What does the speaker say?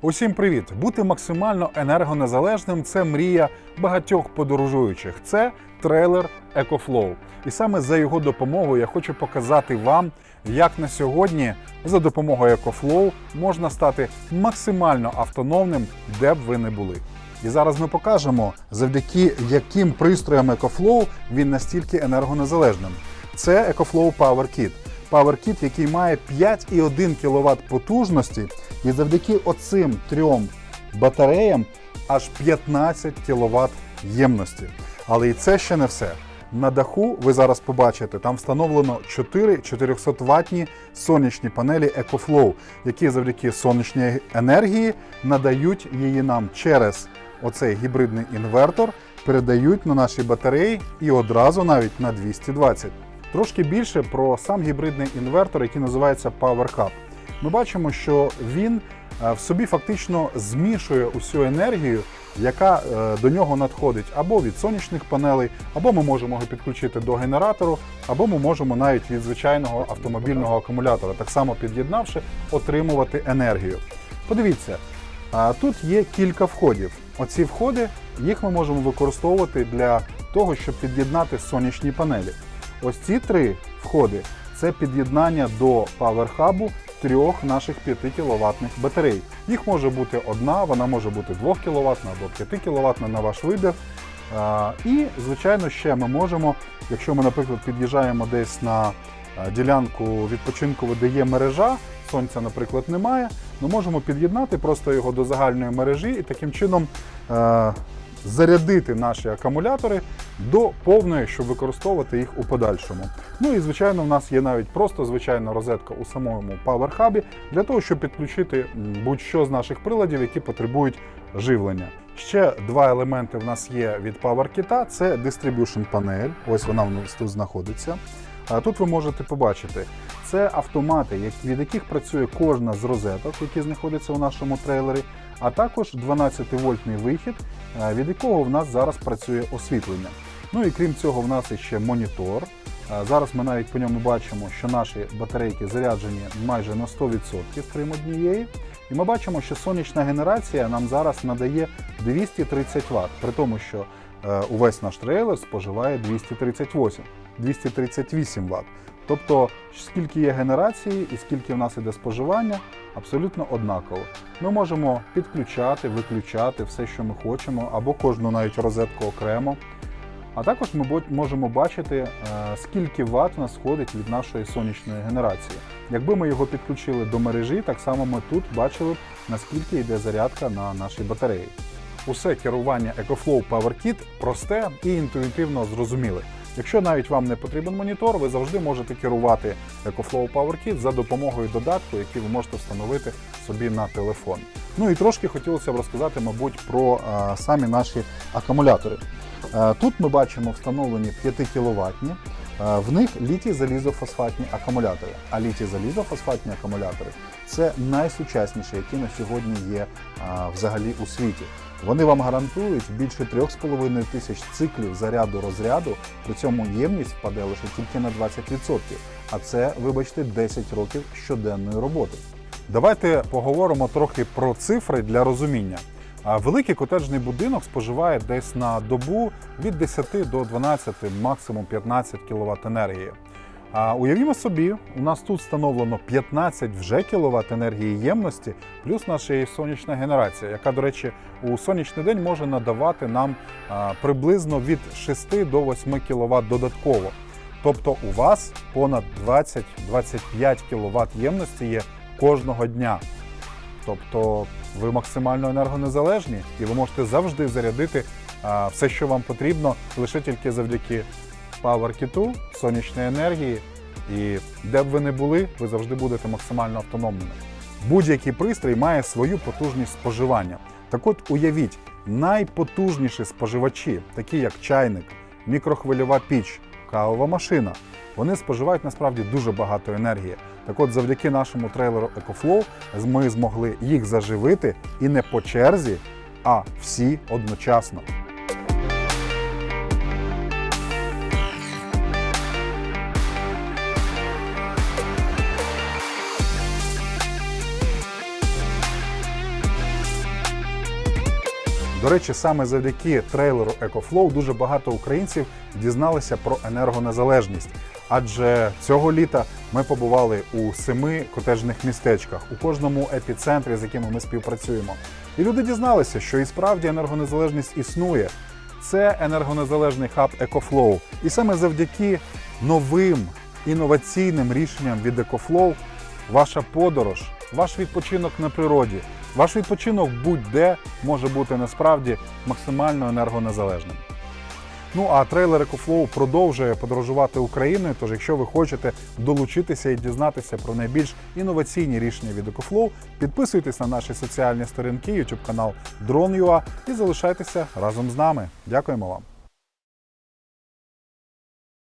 Усім привіт! Бути максимально енергонезалежним це мрія багатьох подорожуючих. Це трейлер EcoFlow. І саме за його допомогою я хочу показати вам, як на сьогодні за допомогою EcoFlow можна стати максимально автономним, де б ви не були. І зараз ми покажемо, завдяки яким пристроям EcoFlow він настільки енергонезалежним. Це EcoFlow Power Kit. Power Kit, який має 5,1 кВт потужності, і завдяки оцим трьом батареям аж 15 кВт ємності. Але і це ще не все. На даху ви зараз побачите, там встановлено 4 400 ватні сонячні панелі EcoFlow, які завдяки сонячній енергії надають її нам через оцей гібридний інвертор, передають на наші батареї і одразу навіть на 220. Трошки більше про сам гібридний інвертор, який називається Power Hub. Ми бачимо, що він е, в собі фактично змішує усю енергію, яка е, до нього надходить або від сонячних панелей, або ми можемо його підключити до генератору, або ми можемо навіть від звичайного автомобільного акумулятора, так само під'єднавши, отримувати енергію. Подивіться, тут є кілька входів. Оці входи їх ми можемо використовувати для того, щоб під'єднати сонячні панелі. Ось ці три входи це під'єднання до Hub трьох наших 5 кВт батарей. Їх може бути одна, вона може бути 2 кВт або 5 кВт на ваш вибір. І, звичайно, ще ми можемо, якщо ми, наприклад, під'їжджаємо десь на ділянку відпочинку, де є мережа, сонця, наприклад, немає, ми можемо під'єднати просто його до загальної мережі і таким чином е, зарядити наші акумулятори до повної, щоб використовувати їх у подальшому. Ну і звичайно, в нас є навіть просто звичайна розетка у самому Power для того, щоб підключити будь-що з наших приладів, які потребують живлення. Ще два елементи в нас є від Power Kit. Це Distribution панель. Ось вона у нас тут знаходиться. Тут ви можете побачити, це автомати, від яких працює кожна з розеток, які знаходяться у нашому трейлері, а також 12-вольтний вихід, е, від якого в нас зараз працює освітлення. Ну і крім цього, в нас ще монітор. Е, Зараз ми навіть по ньому бачимо, що наші батарейки заряджені майже на 100%, крім однієї. І ми бачимо, що сонячна генерація нам зараз надає 230 Вт, при тому, що е, увесь наш трейлер споживає 238, 238 Вт. Тобто, скільки є генерації і скільки в нас іде споживання, абсолютно однаково. Ми можемо підключати, виключати все, що ми хочемо, або кожну навіть розетку окремо. А також ми можемо бачити, е, скільки ват у нас сходить від нашої сонячної генерації. Якби ми його підключили до мережі, так само ми тут бачили, наскільки йде зарядка на нашій батареї. Усе керування EcoFlow Power Kit просте і інтуїтивно зрозуміле. Якщо навіть вам не потрібен монітор, ви завжди можете керувати EcoFlow Power Kit за допомогою додатку, який ви можете встановити собі на телефон. Ну і трошки хотілося б розказати, мабуть, про а, самі наші акумулятори. Е, Тут ми бачимо встановлені 5 кВт. В них літій залізофосфатні акумулятори. А літій залізофосфатні акумулятори це найсучасніші, які на сьогодні є а, взагалі у світі. Вони вам гарантують більше 3,5 тисяч циклів заряду розряду, при цьому ємність впаде лише тільки на 20%. А це, вибачте, 10 років щоденної роботи. Давайте поговоримо трохи про цифри для розуміння. Великий котеджний будинок споживає десь на добу від 10 до 12, максимум 15 кВт енергії. А уявімо собі, у нас тут встановлено 15 вже кВт енергії ємності, плюс наша сонячна генерація, яка, до речі, у сонячний день може надавати нам приблизно від 6 до 8 кВт додатково. Тобто у вас понад 20-25 кВт ємності є кожного дня. Тобто ви максимально енергонезалежні і ви можете завжди зарядити все, що вам потрібно, лише тільки завдяки PowerKit, сонячної енергії. І де б ви не були, ви завжди будете максимально автономними. Будь-який пристрій має свою потужність споживання. Так от уявіть, найпотужніші споживачі, такі як чайник, мікрохвильова піч, кавова машина, вони споживають насправді дуже багато енергії. Так от, завдяки нашому трейлеру EcoFlow ми змогли їх заживити і не по черзі, а всі одночасно. До речі, саме завдяки трейлеру EcoFlow дуже багато українців дізналися про енергонезалежність. Адже цього літа ми побували у семи котежних містечках, у кожному епіцентрі, з якими ми співпрацюємо. І люди дізналися, що і справді енергонезалежність існує. Це енергонезалежний хаб EcoFlow. І саме завдяки новим інноваційним рішенням від EcoFlow ваша подорож, ваш відпочинок на природі, ваш відпочинок будь-де може бути насправді максимально енергонезалежним. Ну а трейлер EcoFlow продовжує подорожувати Україною. Тож, якщо ви хочете долучитися і дізнатися про найбільш інноваційні рішення від EcoFlow, підписуйтесь на наші соціальні сторінки, YouTube канал Drone.ua і залишайтеся разом з нами. Дякуємо вам.